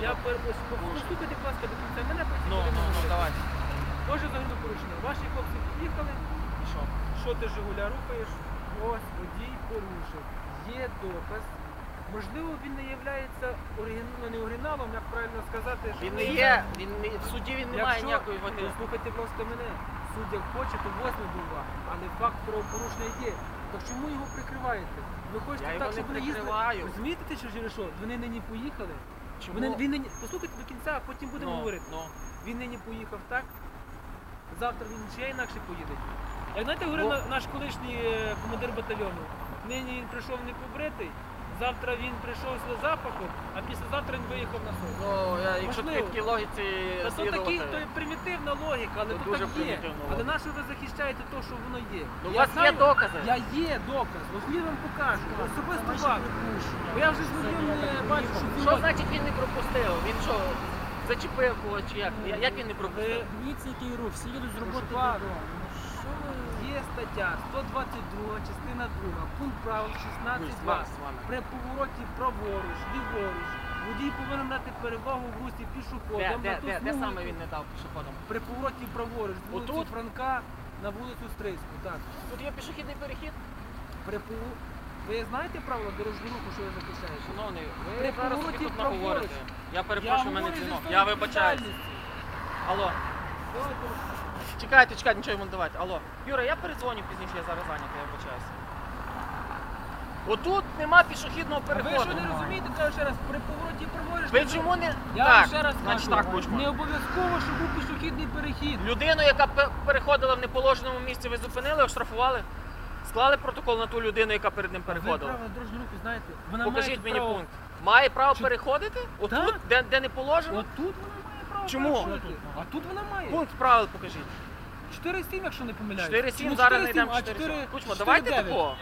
Я перепрошую, послухайте, будь ласка, до кінця мене потім Ну, ну, ну, давайте. Може загальне порушення. Ваші хлопці поїхали, І що? що ти Жигуля рухаєш? Ось водій порушив. Є доказ. Можливо, він не є оригін... ну, не оригіналом, як правильно сказати. що Він не є, він не, в суді він не має Якщо- ніякої ваги. Послухайте, будь ласка, мене. Суд як хоче, то возьме до уваги. Але факт правопорушення є. Так чому його прикриваєте? Ви хочете Я так, щоб не вони їздили? прикриваю. Розумієте, що через що? Вони нині поїхали. Чому? Вони, він нині... Послухайте до кінця, а потім будемо Ну, говорити. ну. Він нині поїхав так. Завтра він ще інакше поїде. Як знаєте, говорив на- наш колишній е, командир батальйону. Нині він прийшов не побритий, завтра він прийшов з запахом, а післязавтра він виїхав на сон. Ну, я, Можливо. такі логіці Та то такі, то є примітивна логіка, але То то, дуже так є. Але логіка. на що ви захищаєте те, що воно є? Ну, у Я вас є докази. Я є доказ, ось він вам покажу. Особисто вам. Бо я вже з ним е, бачу, що Що значить він не пропустив? Він що, зачепив когось чи як? Я- Як він не пропустив? Дивіться, який рух, всі їдуть з роботи додому. Ви? Є стаття 122, частина 2, пункт правил Ні, 16.2. вами, з вами. При повороті праворуч, ліворуч, водій повинен дати перевагу в русі пішоходам. де, ту де, де смугу, саме він не дав пішоходам? При повороті праворуч, з вулиці Отут? Франка на вулицю Стрийську. Так. Тут є пішохідний перехід. При пову- Ви знаєте правила дорожнього руху, що ви захищаєте? Шановний, ви При зараз повороті тут праворуч. наговорите. Я перепрошую, в мене говорю зі дзвінок. своєї Я вибачаюсь. відповідальності. Алло. Чекайте, чекайте, нічого йому не давайте. Алло. Юра, я передзвоню пізніше, я зараз зайнятий, я вибачаюся. Отут нема пішохідного А Ви що не розумієте, кажу ще раз, при повороті праворуч. Ви не- чому не. Я так, ще раз значить кажу, так, Кучма. не обов'язково, щоб був пішохідний перехід. Людину, яка пе- переходила в неположеному місці, ви зупинили, оштрафували? Склали протокол на ту людину, яка перед ним Ви переходила. право дорожнього руху знаєте. Вона Покажіть має мені право... пункт. Має право Чи- переходити? Отут, Так. де, де не положено? От тут вона має право Чому? переходити. А тут вона має. Пункт правил покажіть. 4-7, якщо не помиляюсь. 4-7, Ну, зараз 4-7, знайдемо а 4 4 Кучма, давайте такого.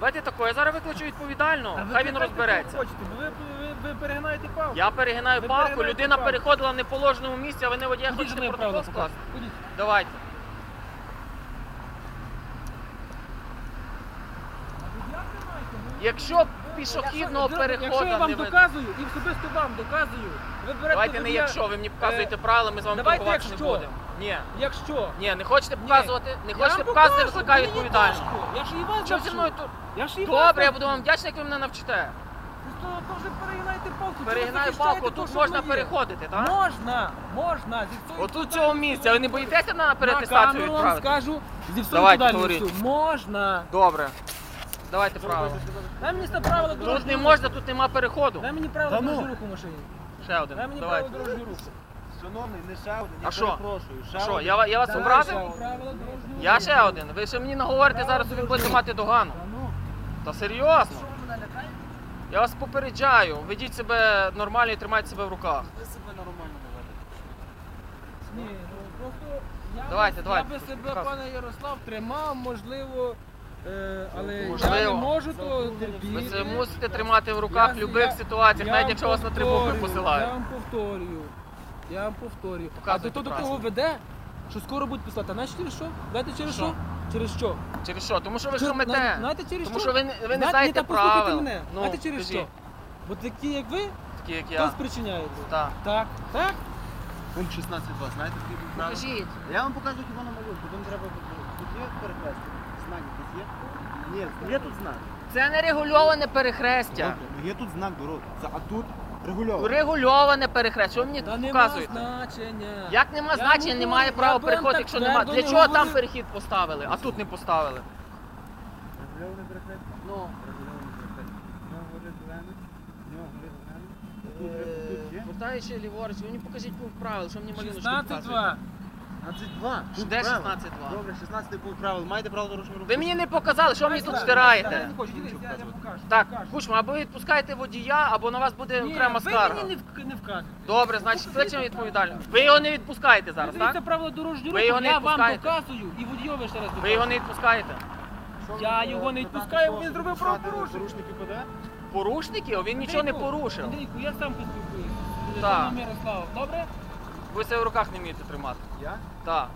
Давайте такого. Я зараз викличу відповідального. А ви Хай він питайте, розбереться. кого Хочете, бо ви, ви, ви перегинаєте палку. Я перегинаю Ви палку, перегинаєте людина палку. переходила в неположеному місці, а ви не водія Ходіть хочете протокол скласти? Ходіть. Давайте. Якщо пішохідного Якщо- Якщо переходу я вам видно. доказую, і особисто вам доказую, ви берете Давайте не якщо, ви мені показуєте Е, правила, ми з вами давайте не якщо. будемо. Ні. Якщо. Ні, не хочете показувати, не хочете показувати, викликаю відповідальність. важко. Я ж і вас Що зі навчу. мною тут? Я ж і вас Добре, я навчу. буду вам вдячний, як ви мене навчите. Просто то вже перегинаєте палку. Чого Перегинаю захищаєте палку, тут що можна воно є? переходити, так? Можна, можна. Зі всією Отут цього місця. Ви не боїтеся на На перетестацію камеру вам відправити? скажу, зі всією Давайте, відповідальністю. говоріть. Можна. Добре. Давайте правила. Дай мені це правила Тут не руху. можна, тут нема переходу. Дай мені правила Та ну. дорожнього руху в машині. Ще один. Дай мені Давайте. правила дорожнього руху. Шановний, не ще один, А що? перепрошую. ще Що, один. я, ва- я вас образив? правила дорожнього Я ще один. Ви ще мені наговорите, зараз собі будете мати догану. Та ну. Та серйозно. Я вас попереджаю. Ведіть себе нормально і тримайте себе в руках. Ви себе нормально ведете. Ні, ну просто я, Давайте, би, давайте, я би себе, пане Ярослав, тримав, можливо, е, але я Можливо. не можу то терпіти. Ви це мусите тримати в руках в Я- будь-яких я- ситуаціях, я навіть вам якщо вас на трибуну повторюю, Я посилають. вам повторюю. Я вам повторюю. А Показуйте то до того веде, що скоро будуть писати. А знаєте через що? Знаєте через Що? що? Через що? Через що? Тому що ви хамете. зна- Знаєте через Тому що? ви не, ви не Знаєте- знаєте та послухайте правил. мене. Ну, знаєте через що? Бо такі, як ви, Такі, як хто я. спричиняє? Так. Так, так. Пункт 16.2, знаєте, такий був правильно? Покажіть. Я вам покажу хіба на малюнку, там треба тут є перехрестя. Знак тут є? Ні, є тут знак. Це не регульоване перехрестя. Добре, ну є тут знак дороги. Це- А тут регульовано. Регульоване перехрестя. Що ви мені Та тут нема показуєте? значення. Як нема Я значення, говорю, немає я права переходити, так якщо немає. твердо Для не чого там перехід поставили, а тут не поставили? Регульоване перехрестя? Ну, Регульоване перехрестя. В нього горить зелене, в нього горить зелене. Тут, е, тут є? повертаючи ліворуч, ви мені покажіть пункт правил, що мені малюночки 16-2. 16.2. Пункт Де правил. 16.2? Добре, 16 пункт правил. Маєте право дорожнього руху? Ви мені не показали, що ви мені тут Я стираєте. не хочу нічого показувати. Так, Кучма, або ви відпускаєте водія, або на вас буде окрема ви скарга. мені не, вк- не вказуєте. Добре, значить, кличемо відповідально. Ви його не відпускаєте зараз, Дивіться так? правила дорожнього Ви руху, не я вам відпускаєте? доказую і водійові ще раз. Ви його не відпускаєте. Я його не відпускаю, бо він зробив правопорушення. Порушники ПД? Порушники? Він нічого не порушив. Андрійку, я сам поспілкуюся. Так. паном Ярославом, добре? Ви себе в руках не вмієте тримати. Я? Так.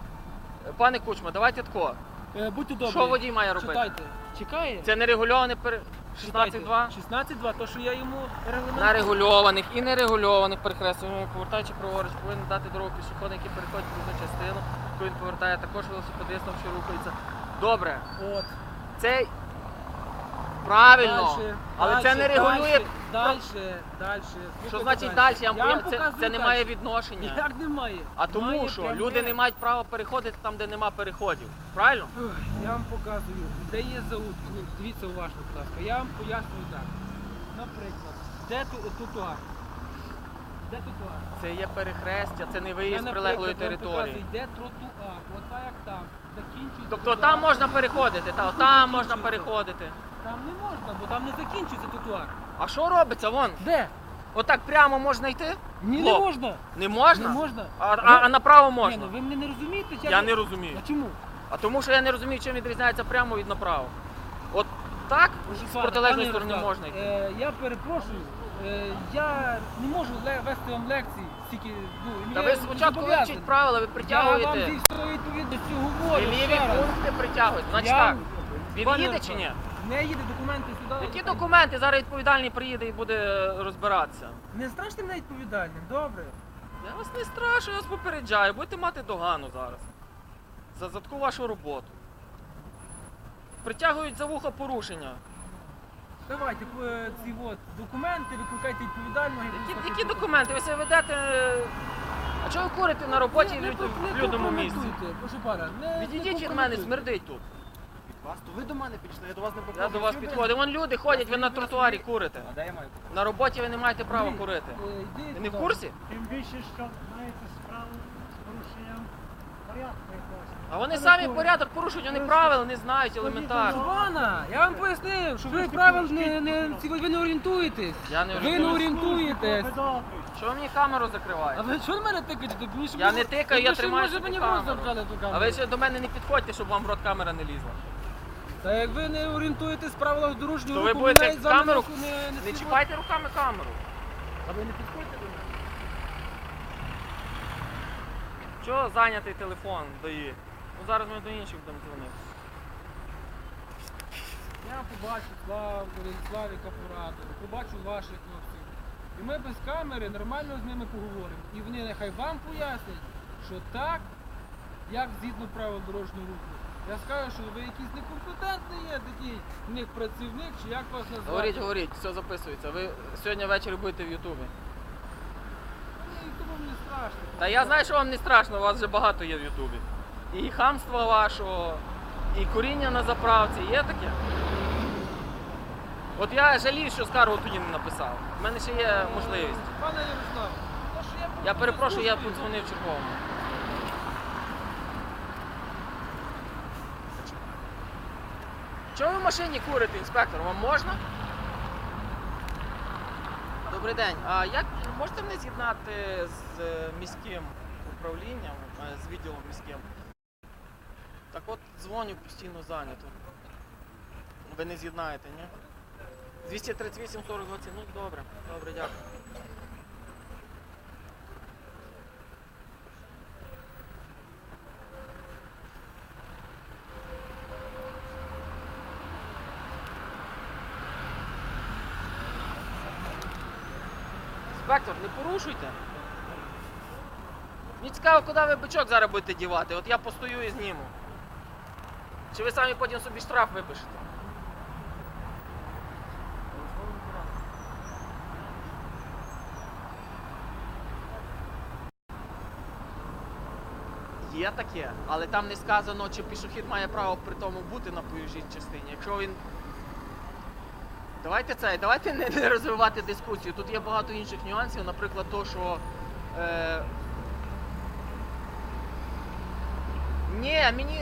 Пане Кучма, давайте тако. Е, будьте добрі. Що водій має робити? Читайте. Чекає? Це не регульоване пере... 16.2? 16.2, то що я йому регламент... На регульованих і нерегульованих перехрестях, повертаючи праворуч, повинен дати дорогу пішоходам, які переходять проїзну частину, яку він повертає також велосипедистам, що рухаються. Добре, От. це правильно, Дальше, але це не регулює. Дальше, дальше. Що значить далі? Я, вам це, це не має відношення. Як немає? А тому Має що пряме. люди не мають права переходити там, де нема переходів. Правильно? Ой, Я вам показую, де є зауд. Ну, Дивіться уважно, будь ласка. Я вам пояснюю так. Наприклад, де ту- тротуар? Де тротуар? Це є перехрестя, це не Я, виїзд з наприклад, прилеглої вам території. показую, Де тротуар? Ота як там. Закінчується. Тобто тротуар. там можна переходити, та, там можна переходити. Там не можна, бо там не закінчується тротуар. А що робиться? Вон, Де? отак прямо можна йти? Ні, не можна. Не можна? Не можна. А, а, а направо Ні, можна? ну ви мене не розумієте? Я не розумію. А чому? А тому що я не розумію, чим відрізняється прямо від направо. От так з Пане- протилежної пане сторони Ярослав, можна йти. Е, я перепрошую, е, я не можу ле- вести вам лекції, стільки, ну, Та ви спочатку зобов'язаний. вивчіть правила, ви Я вам притягуєте. зі відповідністю Ви говорю. ліві ще раз. пункти притягуєте. Значить Я- так. Він Пане їде чи ні? Не їде документи сюди. Які документи? Зараз відповідальний приїде і буде розбиратися. Не страшно мене відповідальним, добре. Я вас не страшу, я вас попереджаю, будете мати догану зараз. За, за таку вашу роботу. Притягують за вуха порушення. Давайте е, ці от документи, викликайте відповідального. і Які, які документи? Ви себе ведете. А чого ви курите на роботі не люд- в людному місці? компрометуйте, Прошу пана, не Відійдіть від мене, компрометуйте. смердить тут. Вас, то ви до мене підійшли, я до вас не Я до вас підходив. Вон люди ходять, ви на тротуарі курите. А де я маю? На роботі ви не маєте права курити. е, Ви не в курсі? Тим більше, що маєте справу з порушенням порядку якогось. А вони самі порядок порушують, вони правил не знають елементарно. Пана, я вам пояснив, що ви правил не, не, ці- ви не орієнтуєтесь. Я не Ви не орієнтуюсь. орієнтуєтесь. Що ви мені камеру А закриваєте? ви що на мене тикаєте? Я може- не тикаю, я ви тримаю може собі мені в камеру. рот забрали ту камеру. А ви ще до мене не підходьте, щоб вам в рот камера не лізла. Та як ви не орієнтуєтесь в правилах дорожнього То ви руху, будете навіть з вами камеру- не, не, Не співати. чіпайте руками камеру. А ви не підходьте до мене. Чого зайнятий телефон дає? Ну зараз ми до інших будемо дзвонити. Я побачу Славу, Славіка побачу ваших хлопців. І ми без камери нормально з ними поговоримо. І вони нехай вам пояснять, що так, як згідно правил дорожнього руху. Я скажу, що ви якийсь некомпетентний є такий в них працівник, чи як вас назвати. Говоріть, говоріть, все записується. Ви сьогодні ввечері будете в Ютубі. Ні, тому мені страшно. Та я знаю, що вам не страшно, у вас вже багато є в Ютубі. І хамства вашого, і куріння на заправці, є таке? От я жалію, що скаргу тоді не написав. У мене ще є можливість. Пане Ярослав, то що я Я перепрошую, я подзвонив черговому. Чого ви в машині курите, інспектор? Вам можна? Добрий день. А як можете мене з'єднати з е, міським управлінням, е, з відділом міським? Так от дзвоню постійно зайнято. Ви не з'єднаєте, ні? 238 40 20. Ну добре, добре, дякую. Інспектор, не порушуйте. Мені цікаво, куди ви бичок зараз будете дівати. От я постою і зніму. Чи ви самі потім собі штраф випишете? Є таке, але там не сказано, чи пішохід має право при тому бути на проїжджій частині. Якщо він Давайте це, давайте не, не розвивати дискусію. Тут є багато інших нюансів, наприклад, то, що. Е... Ні, мені.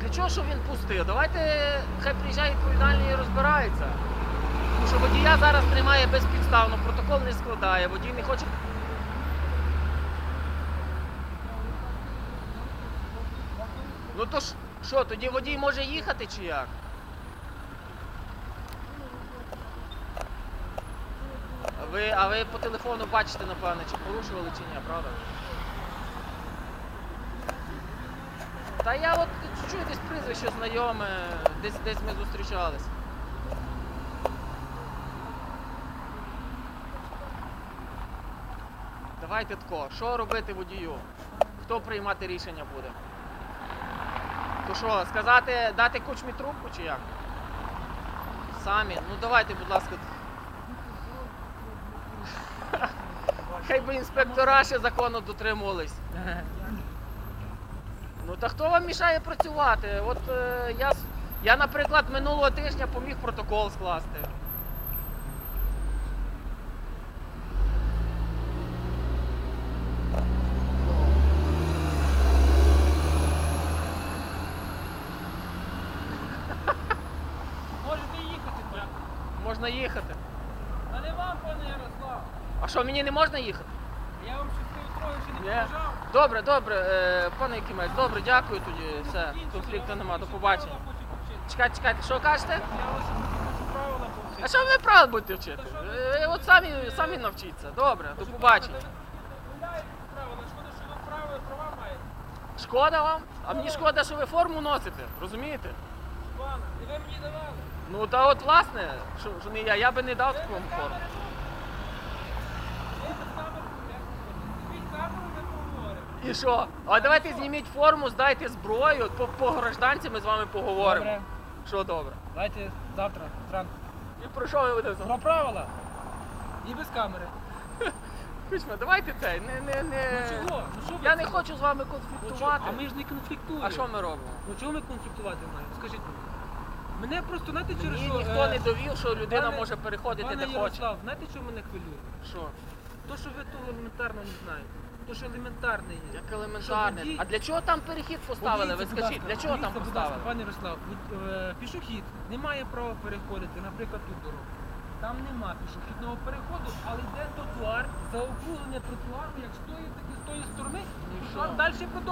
Для чого що він пустив? Давайте хай приїжджає відповідальний і розбирається. Тому що водія зараз тримає безпідставно, протокол не складає, водій не хоче. Ну то ж, що, тоді водій може їхати чи як? Ви, а ви по телефону бачите, напевно, чи порушували, чи ні, правда? Та я от чую десь прізвище знайоме, десь десь ми зустрічалися. Давайте тко, що робити водію? Хто приймати рішення буде? То що, сказати, дати кучмі трубку чи як? Самі? Ну давайте, будь ласка. Хай би інспектора ще закону дотримувались. Ну та хто вам мішає працювати? От е, я, я, наприклад, минулого тижня поміг протокол скласти. Можете їхати, так. Можна їхати. А не вам, пане Ярослав. А що, мені не можна їхати? Я вам щасливу трою ще не побажав. Добре, добре, е, пане Якимець, добре, дякую тоді. Все, конфлікту нема, до побачення. Чекайте, чекайте, що кажете? Я вас хочу правила повчити. А що ви правил будете вчити? Ви от самі, самі навчіться. Добре, до побачення. Шкода, вам? А мені шкода, що ви форму носите, розумієте? І ви мені давали. Ну та от власне, що, що не я, я би не дав таку форму. Ви без камери Візьміть камеру, ми поговоримо. І що? А давайте зніміть форму, здайте зброю, по, по гражданці ми з вами поговоримо. Добре. Що добре? Давайте завтра, зранку. І про що ви будете Про правила. І без камери. Кучма, давайте це, не, не, не... Ну чого? Ну що ви Я не це? хочу з вами Ну, чого? конфліктувати. А ми ж не конфліктуємо. А що ми робимо? Ну чого ми конфліктувати маємо? Скажіть мені. Мене просто, знаєте, через Мені що... ніхто е, не довів, що людина пане- може переходити Пане де хоче. Ярослав, знаєте, що мене хвилює? Що? То, що ви то елементарно не знаєте. То, що елементарне є. Як елементарне. водій- А для чого там перехід поставили? Ви Подивіться, будь скажіть, ласка, для чого там подивіться, будь ласка, поставили? Пане Ярослав, е, пішохід не має права переходити, наприклад, тут дорогу. Там нема пішохідного переходу, але йде тротуар, заокруглення тротуару, як з тої, так і з тої сторони, Ну що? там далі продовжується.